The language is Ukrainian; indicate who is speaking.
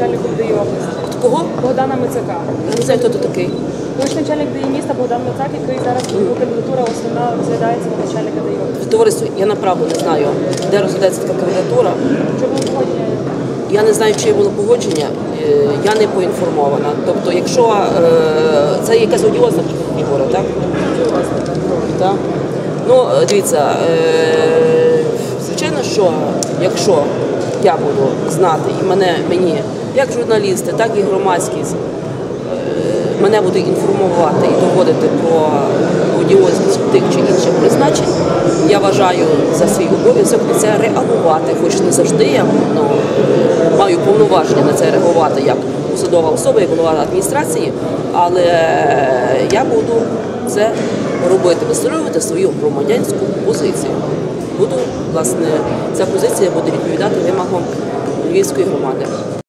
Speaker 1: начальником ДІ області.
Speaker 2: Кого?
Speaker 1: Богдана Мицака.
Speaker 2: Я не знаю, хто тут такий.
Speaker 1: Колишній начальник ДІ міста Богдан Мицак, який зараз його кандидатура основна розглядається на начальника ДІ області.
Speaker 2: Товариство, я направду не знаю, де розглядається така кандидатура.
Speaker 1: Чому входять?
Speaker 2: Я не знаю, чи було погодження, е, я не поінформована. Тобто, якщо е, це якась одіозна фігура, так? Так. Ну, е, дивіться, звичайно, що якщо я буду знати і мене мені, як журналісти, так і громадськість, е, мене буде інформувати і доводити про одіозність тих чи інших призначень, я вважаю за свій обов'язок на це реагувати, хоч не завжди я ну, маю повноваження на це реагувати як посадова особа, як голова адміністрації, але я буду це робити, висловлювати свою громадянську позицію. Буду, власне, ця позиція буде відповідати вимогам львівської громади.